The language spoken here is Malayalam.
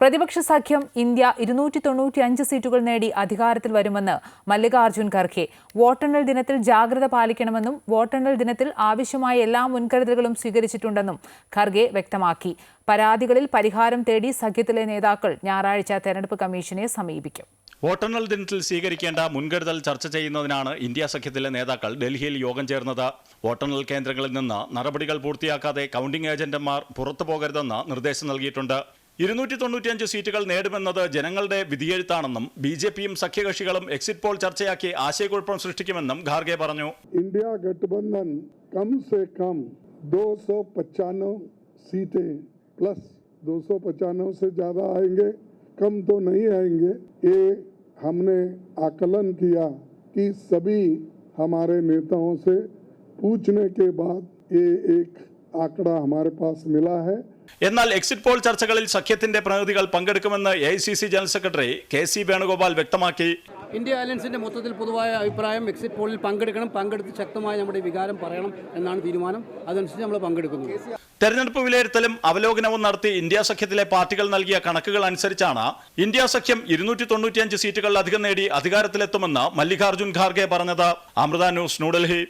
പ്രതിപക്ഷ സഖ്യം ഇന്ത്യ ഇരുന്നൂറ്റി തൊണ്ണൂറ്റി അഞ്ച് സീറ്റുകൾ നേടി അധികാരത്തിൽ വരുമെന്ന് മല്ലികാർജുൻ ഖർഗെ. വോട്ടെണ്ണൽ ദിനത്തിൽ ജാഗ്രത പാലിക്കണമെന്നും വോട്ടെണ്ണൽ ദിനത്തിൽ ആവശ്യമായ എല്ലാ മുൻകരുതലുകളും സ്വീകരിച്ചിട്ടുണ്ടെന്നും ഖർഗെ വ്യക്തമാക്കി. പരാതികളിൽ പരിഹാരം തേടി സഖ്യത്തിലെ നേതാക്കൾ ഞായറാഴ്ച തെരഞ്ഞെടുപ്പ് കമ്മീഷനെ സമീപിക്കും. വോട്ടെണ്ണൽ ദിനത്തിൽ സ്വീകരിക്കേണ്ട മുൻകരുതൽ ചർച്ച ചെയ്യുന്നതിനാണ് ഇന്ത്യ സഖ്യത്തിലെ നേതാക്കൾ ഡൽഹിയിൽ യോഗം ചേർന്നത്. വോട്ടെണ്ണൽ കേന്ദ്രങ്ങളിൽ നിന്ന് നടപടികൾ പൂർത്തിയാക്കാതെ കൗണ്ടിംഗ് ഏജന്റുമാർ പുറത്തു പോകരുതെന്ന് നിർദ്ദേശം നൽകിയിട്ടുണ്ട്. ഇരുന്നൂറ്റി തൊണ്ണൂറ്റിയഞ്ച് സീറ്റുകൾ നേടുമെന്നത് ജനങ്ങളുടെ വിധിയെഴുത്താണെന്നും ബി ജെ പിയും സഖ്യകക്ഷികളും എക്സിറ്റ് പോൾ ചർച്ചയാക്കി ആശയക്കുഴപ്പം സൃഷ്ടിക്കുമെന്നും ഖാർഗെ പറഞ്ഞു इंडिया गठबंधन कम से कम दो सीटें प्लस दो से ज़्यादा आएंगे कम तो नहीं आएंगे ये हमने आकलन किया कि सभी हमारे नेताओं से पूछने के बाद ये एक आंकड़ा हमारे पास मिला है എന്നാൽ എക്സിറ്റ് പോൾ ചർച്ചകളിൽ സഖ്യത്തിന്റെ പ്രതിനിധികൾ പങ്കെടുക്കുമെന്ന് A general secretary K C Venugopal വ്യക്തമാക്കി ഇന്ത്യ അലയൻസിന്റെ മൊത്തത്തിൽ പൊതുവായ അഭിപ്രായം എക്സിറ്റ് പോളിൽ പങ്കെടുക്കണം പങ്കെടുത്ത് ശക്തമായ നമ്മുടെ വികാരം പറയണം എന്നാണ് തീരുമാനം അതനുസരിച്ച് നമ്മൾ പങ്കെടുക്കുന്നു തെരഞ്ഞെടുപ്പ് വിലയിരുത്തലും അവലോകനവും നടത്തി ഇന്ത്യ സഖ്യത്തിലെ പാർട്ടികൾ നൽകിയ കണക്കുകൾ അനുസരിച്ചാണ് ഇന്ത്യ സഖ്യം ഇരുന്നൂറ്റി തൊണ്ണൂറ്റിയഞ്ച് സീറ്റുകൾ അധികം നേടി അധികാരത്തിലെത്തുമെന്ന് മല്ലികാർജ്ജുൻ ഖാർഗെ പറഞ്ഞത് അമൃത ന്യൂസ് ന്യൂഡൽഹി